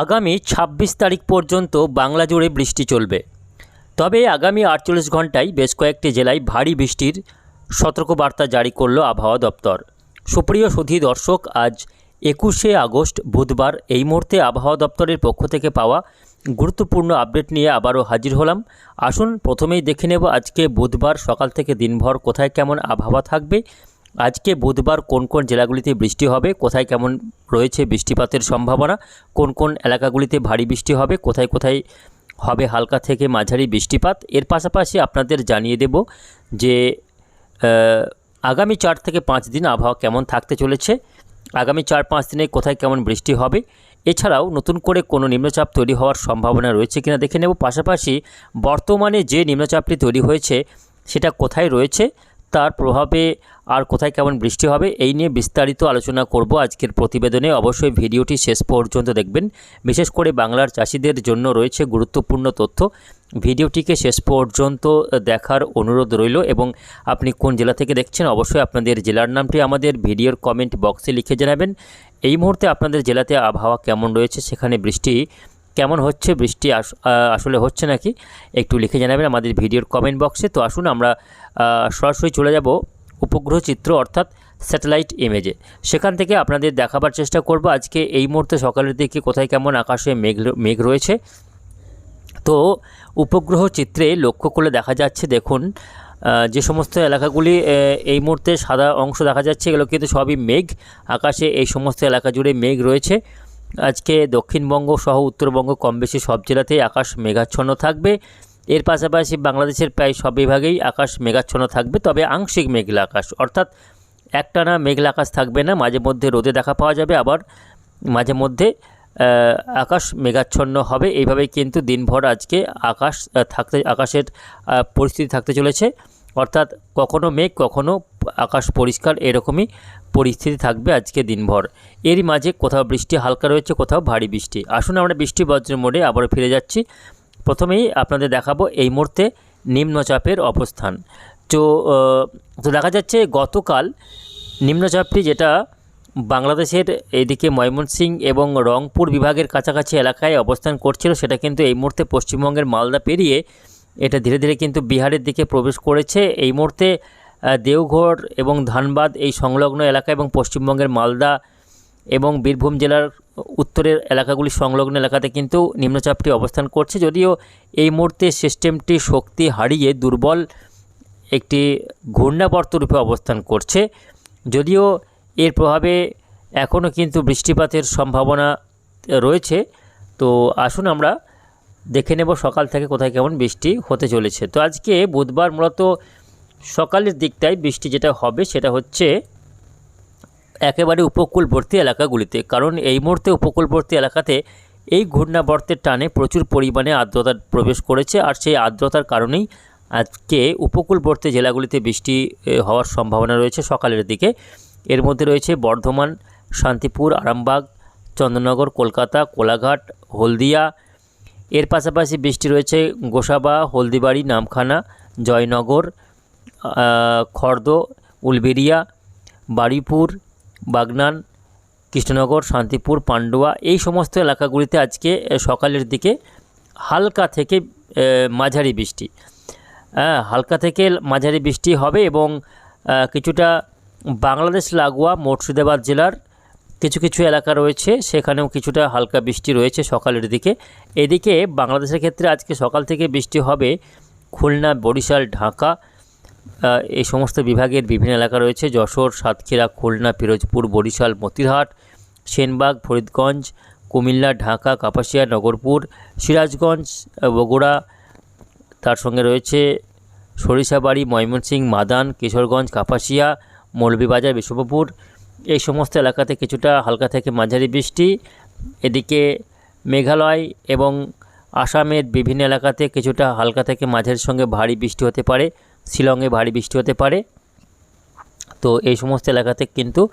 আগামী ছাব্বিশ তারিখ পর্যন্ত বাংলা জুড়ে বৃষ্টি চলবে। তবে আগামী আটচল্লিশ ঘন্টায় বেশ কয়েকটি জেলায় ভারী বৃষ্টির সতর্কবার্তা জারি করল আবহাওয়া দপ্তর। সুপ্রিয় সুধী দর্শক, আজ একুশে আগস্ট, বুধবার এই মুহূর্তে আবহাওয়া দপ্তরের পক্ষ থেকে পাওয়া গুরুত্বপূর্ণ আপডেট নিয়ে আবারও হাজির হলাম। আসুন, প্রথমেই দেখে নেব আজকে বুধবার সকাল থেকে দিনভর কোথায় কেমন আবহাওয়া থাকবে। আজকে বুধবার কোন কোন জেলাগুলিতে বৃষ্টি হবে, কোথায় কেমন রয়েছে বৃষ্টিপাতের সম্ভাবনা, কোন কোন এলাকাগুলিতে ভারী বৃষ্টি হবে, কোথায় কোথায় হবে হালকা থেকে মাঝারি বৃষ্টিপাত, এর পাশাপাশি আপনাদের জানিয়ে দেব যে আগামী চার থেকে পাঁচ দিন আবহাওয়া কেমন থাকতে চলেছে, আগামী চার পাঁচ দিনে কোথায় কেমন বৃষ্টি হবে, এছাড়াও নতুন করে কোনো নিম্নচাপ তৈরি হওয়ার সম্ভাবনা রয়েছে কিনা দেখে নেব, পাশাপাশি বর্তমানে যে নিম্নচাপটি তৈরি হয়েছে সেটা কোথায় রয়েছে তার প্রভাবে আর কোথায় কেমন বৃষ্টি হবে এই নিয়ে বিস্তারিত আলোচনা করব আজকের প্রতিবেদনে। অবশ্যই ভিডিওটি শেষ পর্যন্ত দেখবেন। বিশেষ করে বাংলার চাষিদের জন্য রয়েছে গুরুত্বপূর্ণ তথ্য। ভিডিওটিকে শেষ পর্যন্ত দেখার অনুরোধ রইল এবং আপনি কোন জেলা থেকে দেখছেন অবশ্যই আপনাদের জেলার নামটি আমাদের ভিডিওর কমেন্ট বক্সে লিখে জানাবেন। এই মুহূর্তে আপনাদের জেলাতে আবহাওয়া কেমন রয়েছে সেখানে বৃষ্টি কেমন হচ্ছে, বৃষ্টি আস- আসলে হচ্ছে নাকি, একটু লিখে জানাবেন আমাদের ভিডিওর কমেন্ট বক্সে তো আসুন আমরা সরাসরি চলে যাব উপগ্রহ চিত্র অর্থাৎ স্যাটেলাইট ইমেজে সেখান থেকে আপনাদের দেখাবার চেষ্টা করব। আজকে এই মুহূর্তে সকালের দিকে কোথায় কেমন আকাশে মেঘ মেঘ রয়েছে। তো উপগ্রহ চিত্রে লক্ষ্য করলে দেখা যাচ্ছে, দেখুন যে সমস্ত এলাকাগুলি এই মুহূর্তে সাদা অংশ দেখা যাচ্ছে, এগুলো কিন্তু সবই মেঘ। আকাশে এই সমস্ত এলাকা জুড়ে মেঘ রয়েছে। আজকে দক্ষিণবঙ্গ সহ উত্তরবঙ্গ কম বেশি সব জেলাতেই আকাশ মেঘাচ্ছন্ন থাকবে। এর পাশাপাশি বাংলাদেশের প্রায় সব বিভাগেই আকাশ মেঘাচ্ছন্ন থাকবে, তবে আংশিক মেঘলা আকাশ। অর্থাৎ একটানা মেঘলা আকাশ থাকবে না, মাঝে মধ্যে রোদে দেখা পাওয়া যাবে, আবার মাঝে মধ্যে আকাশ মেঘাচ্ছন্ন হবে। এইভাবেই কিন্তু দিনভর আজকে আকাশ থাকতে, আকাশের পরিস্থিতি থাকতে চলেছে। অর্থাৎ কখনো মেঘ, কখনো আকাশ পরিষ্কার, এরকমই পরিস্থিতি থাকবে আজকে দিনভর। এরই মাঝে কোথাও বৃষ্টি হালকা রয়েছে, কোথাও ভারী বৃষ্টি। আসুন আমরা বৃষ্টি বজ্রের মোড়ে আবার ফিরে যাচ্ছি। প্রথমেই আপনাদের দেখাবো এই মুহূর্তে নিম্নচাপের অবস্থান। তো তো দেখা যাচ্ছে গতকাল নিম্নচাপটি যেটা বাংলাদেশের এদিকে ময়মনসিংহ এবং রংপুর বিভাগের কাছাকাছি এলাকায় অবস্থান করছিল, সেটা কিন্তু এই মুহূর্তে পশ্চিমবঙ্গের মালদা পেরিয়ে এটা ধীরে ধীরে কিন্তু বিহারের দিকে প্রবেশ করেছে। এই মুহূর্তে দেওঘর এবং ধানবাদ এই সংলগ্ন এলাকা এবং পশ্চিমবঙ্গের মালদা এবং বীরভূম জেলার উত্তরের এলাকাগুলি সংলগ্ন এলাকাতে কিন্তু নিম্নচাপটি অবস্থান করছে। যদিও এই মুহূর্তে সিস্টেমটি শক্তি হারিয়ে দুর্বল একটি ঘূর্ণাবর্ত রূপে অবস্থান করছে। যদিও এর প্রভাবে এখনও কিন্তু বৃষ্টিপাতের সম্ভাবনা রয়েছে। তো আসুন আমরা দেখে নেব সকাল থেকে কোথায় কেমন বৃষ্টি হতে চলেছে। তো আজকে বুধবার মূলত সকালের দিকটায় বৃষ্টি যেটা হবে সেটা হচ্ছে একেবারে উপকূলবর্তী এলাকাগুলিতে। কারণ এই মুহূর্তে উপকূলবর্তী এলাকাতে এই ঘূর্ণাবর্তের টানে প্রচুর পরিমাণে আর্দ্রতা প্রবেশ করেছে আর সেই আর্দ্রতার কারণেই আজকে উপকূলবর্তী জেলাগুলিতে বৃষ্টি হওয়ার সম্ভাবনা রয়েছে সকালের দিকে। এর মধ্যে রয়েছে বর্ধমান, শান্তিপুর, আরামবাগ চন্দননগর কলকাতা, কোলাঘাট, হলদিয়া এর পাশাপাশি বৃষ্টি রয়েছে গোসাবা, হলদিবাড়ি, নামখানা, জয়নগর খর্দ উলবেরিয়া বারুইপুর বাগনান, কৃষ্ণনগর, শান্তিপুর, পান্ডুয়া এই সমস্ত এলাকাগুলিতে আজকে সকালের দিকে হালকা থেকে মাঝারি বৃষ্টি। হ্যাঁ হালকা থেকে মাঝারি বৃষ্টি হবে এবং কিছুটা বাংলাদেশ লাগোয়া মুর্শিদাবাদ জেলার কিছু কিছু এলাকা রয়েছে, সেখানেও কিছুটা হালকা বৃষ্টি রয়েছে সকালের দিকে। এদিকে বাংলাদেশের ক্ষেত্রে আজকে সকাল থেকে বৃষ্টি হবে খুলনা, বরিশাল, ঢাকা এই সমস্ত বিভাগের বিভিন্ন এলাকা রয়েছে। যশোর, সাতক্ষীরা, খুলনা, পিরোজপুর, বরিশাল, মতিরহাট, সেনবাগ, ফরিদগঞ্জ, কুমিল্লা, ঢাকা, কাপাসিয়া, নগরপুর, সিরাজগঞ্জ বগুড়া, তার সঙ্গে রয়েছে সরিষাবাড়ি, ময়মনসিংহ, মাদান, কিশোরগঞ্জ, কাপাসিয়া, মৌলভীবাজার বিশ্বপুর এই সমস্ত এলাকাতে কিছুটা হালকা থেকে মাঝারি বৃষ্টি, এদিকে মেঘালয় এবং আসামের বিভিন্ন এলাকাতে কিছুটা হালকা থেকে মাঝের সঙ্গে ভারী বৃষ্টি হতে পারে, শিলংয়ে ভারী বৃষ্টি হতে পারে। তো এই সমস্ত এলাকাতে কিন্তু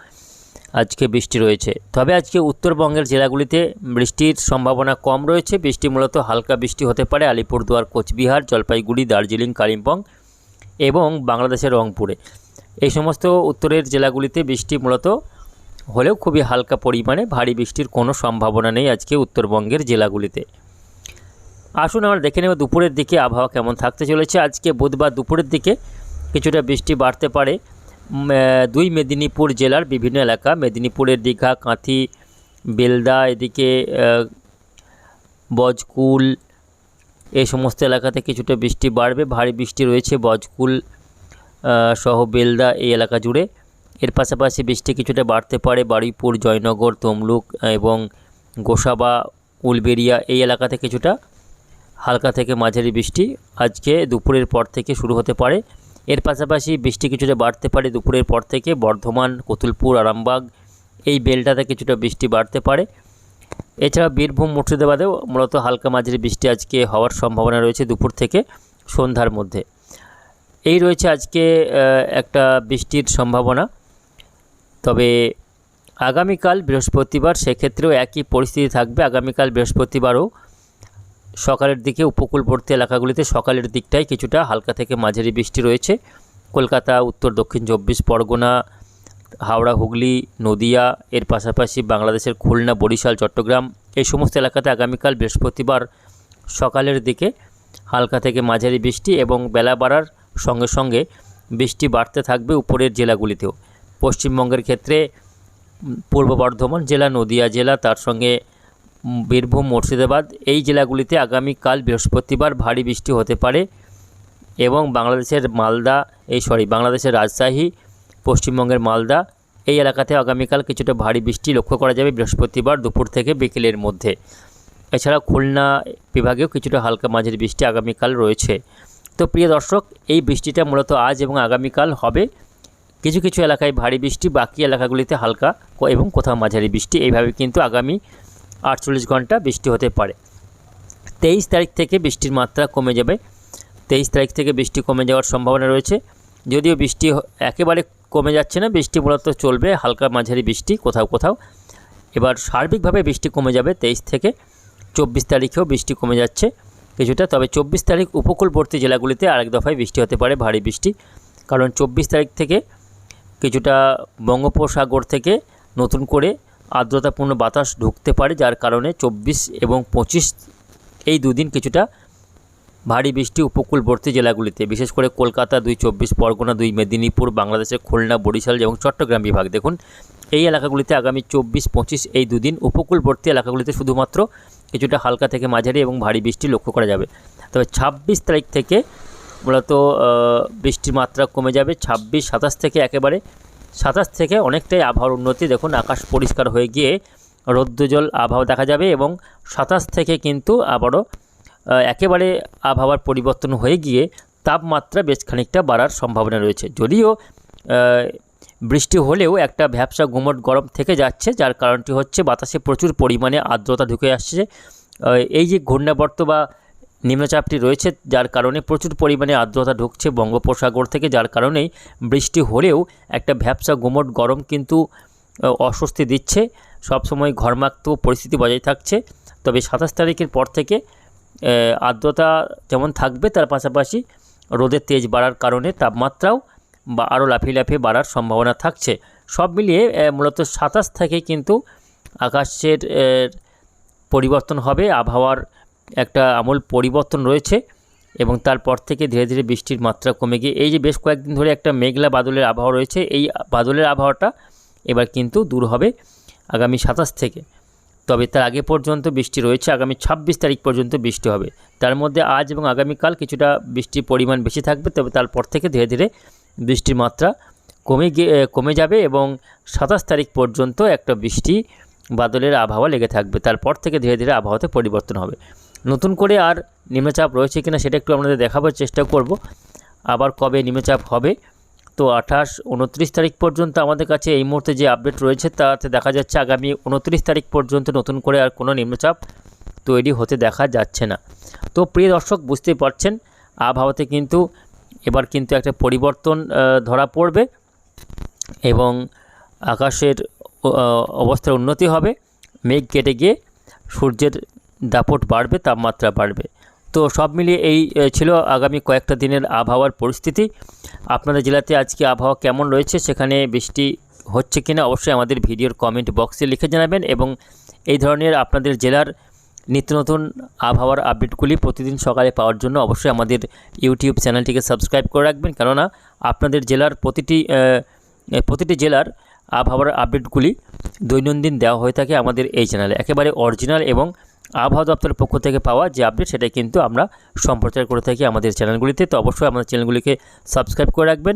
আজকে বৃষ্টি রয়েছে। তবে আজকে উত্তরবঙ্গের জেলাগুলিতে বৃষ্টির সম্ভাবনা কম রয়েছে। বৃষ্টি মূলত হালকা বৃষ্টি হতে পারে আলিপুরদুয়ার, কোচবিহার, জলপাইগুড়ি, দার্জিলিং, কালিম্পং এবং বাংলাদেশের রংপুরে। এই সমস্ত উত্তরের জেলাগুলিতে বৃষ্টি মূলত হলেও খুবই হালকা পরিমাণে ভারী বৃষ্টির কোনো সম্ভাবনা নেই আজকে উত্তরবঙ্গের জেলাগুলিতে। আসুন আমরা দেখে নেব দুপুরের দিকে আবহাওয়া কেমন থাকতে চলেছে। আজকে বুধবার দুপুরের দিকে কিছুটা বৃষ্টি বাড়তে পারে। দুই মেদিনীপুর জেলার বিভিন্ন এলাকা, মেদিনীপুরের দীঘা, কাঁথি, বেলদা, এদিকে বজকুল, এই সমস্ত এলাকাতে কিছুটা বৃষ্টি বাড়বে। ভারী বৃষ্টি রয়েছে বজকুল সহ বেলদা এই এলাকা জুড়ে। এর পাশাপাশি বৃষ্টি কিছুটা বাড়তে পারে বারুইপুর, জয়নগর, তমলুক এবং গোসাবা উলবেরিয়া এই এলাকাতে কিছুটা হালকা থেকে মাঝারি বৃষ্টি আজকে দুপুরের পর থেকে শুরু হতে পারে। এর পাশাপাশি বৃষ্টি কিছুটা বাড়তে পারে দুপুরের পর থেকে বর্ধমান, কতুলপুর, আরামবাগ এই বেলটাতে কিছুটা বৃষ্টি বাড়তে পারে। এছাড়া বীরভূম, মুর্শিদাবাদেও মূলত হালকা মাঝারি বৃষ্টি আজকে হওয়ার সম্ভাবনা রয়েছে দুপুর থেকে সন্ধ্যার মধ্যে। এই রয়েছে আজকে একটা বৃষ্টির সম্ভাবনা। তবে আগামীকাল বৃহস্পতিবার সেক্ষেত্রেও একই পরিস্থিতি থাকবে। আগামীকাল বৃহস্পতিবারও সকালের দিকে উপকূলবর্তী এলাকাগুলিতে সকালের দিকটাই কিছুটা হালকা থেকে মাঝারি বৃষ্টি রয়েছে। কলকাতা, উত্তর, দক্ষিণ চব্বিশ পরগনা, হাওড়া, হুগলি, নদিয়া, এর পাশাপাশি বাংলাদেশের খুলনা, বরিশাল, চট্টগ্রাম এই সমস্ত এলাকাতে আগামীকাল বৃহস্পতিবার সকালের দিকে হালকা থেকে মাঝারি বৃষ্টি এবং বেলা বাড়ার সঙ্গে সঙ্গে বৃষ্টি বাড়তে থাকবে উপরের জেলাগুলিতেও। পশ্চিমবঙ্গের ক্ষেত্রে পূর্ব বর্ধমান জেলা, নদিয়া জেলা, তার সঙ্গে বীরভূম, মুর্শিদাবাদ, এই জেলাগুলিতে আগামীকাল বৃহস্পতিবার ভারী বৃষ্টি হতে পারে এবং বাংলাদেশের মালদা, এই সরি, বাংলাদেশের রাজশাহী, পশ্চিমবঙ্গের মালদা, এই এলাকাতে আগামীকাল কিছুটা ভারী বৃষ্টি লক্ষ্য করা যাবে বৃহস্পতিবার দুপুর থেকে বিকেলের মধ্যে। এছাড়া খুলনা বিভাগেও কিছুটা হালকা মাঝের বৃষ্টি আগামীকাল রয়েছে। তো প্রিয় দর্শক, এই বৃষ্টিটা মূলত আজ এবং আগামীকাল হবে। কিছু কিছু এলাকায় ভারী বৃষ্টি, বাকি এলাকাগুলিতে হালকা এবং কোথাও মাঝারি বৃষ্টি। এইভাবে কিন্তু আগামী আটচল্লিশ ঘণ্টা বৃষ্টি হতে পারে। তেইশ তারিখ থেকে বৃষ্টির মাত্রা কমে যাবে। তেইশ তারিখ থেকে বৃষ্টি কমে যাওয়ার সম্ভাবনা রয়েছে। যদিও বৃষ্টি একেবারে কমে যাচ্ছে না, বৃষ্টি মূলত চলবে হালকা মাঝারি বৃষ্টি, কোথাও কোথাও। এবার সার্বিকভাবে বৃষ্টি কমে যাবে তেইশ থেকে চব্বিশ তারিখেও বৃষ্টি কমে যাচ্ছে। কিছুটা, তবে চব্বিশ তারিখ উপকূলবর্তী জেলাগুলিতে আরেক দফায় বৃষ্টি হতে পারে, ভারী বৃষ্টি। কারণ চব্বিশ তারিখ থেকে কিছুটা বঙ্গোপসাগর থেকে নতুন করে আর্দ্রতাপূর্ণ বাতাস ঢুকতে পারে, যার কারণে চব্বিশ এবং পঁচিশ এই দুদিন কিছুটা ভারী বৃষ্টি উপকূলবর্তী জেলাগুলিতে। বিশেষ করে কলকাতা দুই চব্বিশ, পরগনা দুই, মেদিনীপুর, বাংলাদেশের খুলনা, বরিশাল এবং চট্টগ্রাম বিভাগ। দেখুন, এই এলাকাগুলিতে আগামী চব্বিশ, পঁচিশ এই দুদিন উপকূলবর্তী এলাকাগুলিতে শুধুমাত্র কিছুটা হালকা থেকে মাঝারি এবং ভারী বৃষ্টি লক্ষ্য করা যাবে। তবে ছাব্বিশ তারিখ থেকে মূলত বৃষ্টির মাত্রা কমে যাবে। ছাব্বিশ, সাতাশ থেকে একেবারে, সাতাশ থেকে অনেকটাই আবহাওয়ার উন্নতি দেখুন, আকাশ পরিষ্কার হয়ে গিয়ে রৌদ্রজল আবহাওয়া দেখা যাবে এবং সাতাশ থেকে কিন্তু আবারও একেবারে আবহাওয়ার পরিবর্তন হয়ে গিয়ে তাপমাত্রা বেশ খানিকটা বাড়ার সম্ভাবনা রয়েছে। যদিও বৃষ্টি হলেও একটা ভ্যাবসা গুমট গরম থেকে যাচ্ছে, যার কারণটি হচ্ছে বাতাসে প্রচুর পরিমাণে আর্দ্রতা ঢুকে আসছে। এই যে ঘূর্ণাবর্ত বা নিম্নচাপটি রয়েছে, যার কারণে প্রচুর পরিমাণে আর্দ্রতা ঢুকছে বঙ্গোপসাগর থেকে, যার কারণেই বৃষ্টি হলেও একটা ভ্যাবসা গুমট গরম কিন্তু অস্বস্তি দিচ্ছে। সবসময় ঘর্মাক্ত পরিস্থিতি বজায় থাকছে। তবে সাতাশ তারিখের পর থেকে আর্দ্রতা যেমন থাকবে, তার পাশাপাশি রোদের তেজ বাড়ার কারণে তাপমাত্রাও বা আরও লাফিয়ে লাফিয়ে বাড়ার সম্ভাবনা থাকছে। সব মিলিয়ে মূলত সাতাশ থেকে কিন্তু আকাশের পরিবর্তন হবে, আবহাওয়ার একটা আমূল পরিবর্তন রয়েছে এবং তারপর থেকে ধীরে ধীরে বৃষ্টির মাত্রা কমে গিয়ে, এই যে বেশ কয়েকদিন ধরে একটা মেঘলা বাদলের আবহাওয়া রয়েছে, এই বাদলের আবহাওয়াটা এবার কিন্তু দূর হবে আগামী সাতাশ থেকে। তবে তার আগে পর্যন্ত বৃষ্টি রয়েছে, আগামী ছাব্বিশ তারিখ পর্যন্ত বৃষ্টি হবে। তার মধ্যে আজ এবং আগামীকাল কিছুটা বৃষ্টির পরিমাণ বেশি থাকবে, তবে তারপর থেকে ধীরে ধীরে বৃষ্টির মাত্রা কমে কমে যাবে এবং সাতাশ তারিখ পর্যন্ত একটা বৃষ্টি বাদলের আবহাওয়া লেগে থাকবে। তারপর থেকে ধীরে ধীরে আবহাওয়াতে পরিবর্তন হবে। নতুন করে আর নিম্নচাপ রয়েছে কিনা সেটা একটু আপনাদের দেখাবার চেষ্টা করব। আবার কবে নিম্নচাপ হবে? তো আঠাশ, উনত্রিশ তারিখ পর্যন্ত আমাদের কাছে এই মুহূর্তে যে আপডেট রয়েছে তাতে দেখা যাচ্ছে আগামী উনত্রিশ তারিখ পর্যন্ত নতুন করে আর কোনো নিম্নচাপ তৈরি হতে দেখা যাচ্ছে না। তো প্রিয় দর্শক, বুঝতেই পারছেন, আবহাওয়াতে কিন্তু এবার কিন্তু একটা পরিবর্তন ধরা পড়বে এবং আকাশের অবস্থার উন্নতি হবে। মেঘ কেটে গিয়ে সূর্যের দাপট বাড়বে, তাপমাত্রা বাড়বে। তো সব মিলিয়ে এই ছিল আগামী কয়েকটা দিনের আবহাওয়ার পরিস্থিতি। আপনাদের জেলাতে আজকে আবহাওয়া কেমন রয়েছে, সেখানে বৃষ্টি হচ্ছে কিনা, অবশ্যই আমাদের ভিডিওর কমেন্ট বক্সে লিখে জানাবেন এবং এই ধরনের আপনাদের জেলার নিত্য নতুন আবহাওয়ার আপডেটগুলি প্রতিদিন সকালে পাওয়ার জন্য অবশ্যই আমাদের ইউটিউব চ্যানেলটিকে সাবস্ক্রাইব করে রাখবেন। কেননা আপনাদের জেলার প্রতিটি প্রতিটি জেলার আবহাওয়ার আপডেটগুলি দৈনন্দিন দেওয়া হয়ে থাকে আমাদের এই চ্যানেলে। একেবারে অরিজিনাল এবং আবহাওয়া দপ্তরের পক্ষ থেকে পাওয়া যে আপডেট সেটা কিন্তু আমরা সম্প্রচার করে থাকি আমাদের চ্যানেলগুলিতে। তো অবশ্যই আমাদের চ্যানেলগুলিকে সাবস্ক্রাইব করে রাখবেন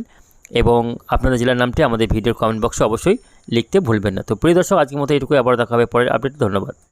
এবং আপনাদের জেলার নামটি আমাদের ভিডিওর কমেন্ট বক্সে অবশ্যই লিখতে ভুলবেন না। তো প্রিয় দর্শক, আজকের মতো এটুকু আবার দেখা হবে পরের আপডেট। ধন্যবাদ।